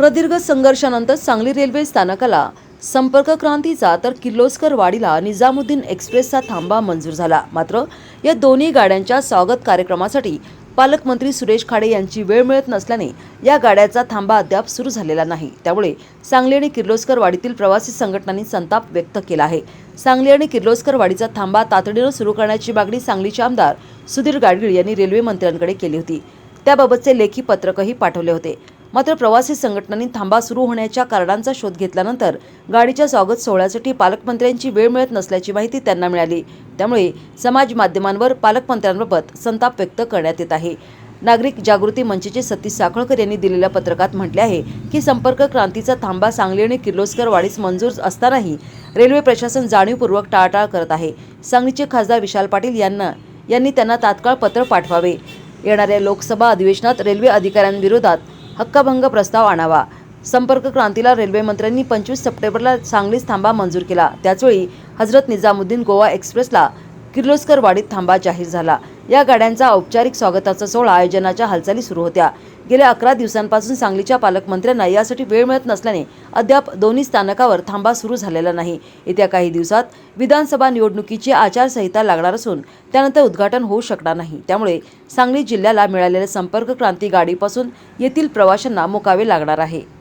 प्रदीर्घ संघर्षानंतर सांगली रेल्वे स्थानकाला संपर्क क्रांतीचा तर किर्लोस्कर वाडीला निजामुद्दीन एक्सप्रेसचा थांबा मंजूर झाला. मात्र या दोन्ही गाड्यांच्या स्वागत कार्यक्रमासाठी पालकमंत्री सुरेश खाडे यांची वेळ मिळत नसल्याने या गाड्याचा थांबा अद्याप सुरू झालेला नाही. त्यामुळे सांगली आणि किर्लोस्कर वाडीतील प्रवासी संघटनांनी संताप व्यक्त केला आहे. सांगली आणि किर्लोस्कर वाडीचा थांबा तातडीनं सुरू करण्याची मागणी सांगलीचे आमदार सुधीर गाडगीळ यांनी रेल्वे मंत्र्यांकडे केली होती. त्याबाबतचे लेखी पत्रकही पाठवले होते. मात्र प्रवासी संघटनांनी थांबा सुरू होण्याच्या कारणांचा शोध घेतल्यानंतर गाडीच्या स्वागत सोहळ्यासाठी पालकमंत्र्यांची वेळ मिळत नसल्याची माहिती त्यांना मिळाली. त्यामुळे समाज माध्यमांवर पालकमंत्र्यांबाबत संताप व्यक्त करण्यात येत आहे. नागरिक जागृती मंचचे सतीश साखळकर यांनी दिलेल्या पत्रकात म्हटले आहे की संपर्क क्रांतीचा थांबा सांगली आणि किर्लोस्कर वाढीस मंजूर असतानाही रेल्वे प्रशासन जाणीवपूर्वक टाळाटाळ करत आहे. सांगलीचे खासदार विशाल पाटील यांना यांनी त्यांना तात्काळ पत्र पाठवावे. येणाऱ्या लोकसभा अधिवेशनात रेल्वे अधिकाऱ्यांविरोधात हक्कभंग प्रस्ताव आणावा. संपर्क क्रांतीला रेल्वेमंत्र्यांनी पंचवीस सप्टेंबरला सांगलीस थांबा मंजूर केला. त्याचवेळी हजरत निजामुद्दीन गोवा एक्सप्रेसला किर्लोस्कर वाडीत थांबा जाहीर झाला. या गाड्यांचा औपचारिक स्वागताचा सोहळा आयोजनाच्या हालचाली सुरू होत्या. गेल्या अकरा दिवसांपासून सांगलीच्या पालकमंत्र्यांना यासाठी वेळ मिळत नसल्याने अद्याप दोन्ही स्थानकावर थांबा सुरू झालेला नाही. येत्या काही दिवसात विधानसभा निवडणुकीची आचारसंहिता लागणार असून त्यानंतर उद्घाटन होऊ शकणार नाही. त्यामुळे सांगली जिल्ह्याला मिळालेल्या संपर्क क्रांती गाडीपासून येथील प्रवाशांना मुकावे लागणार आहे.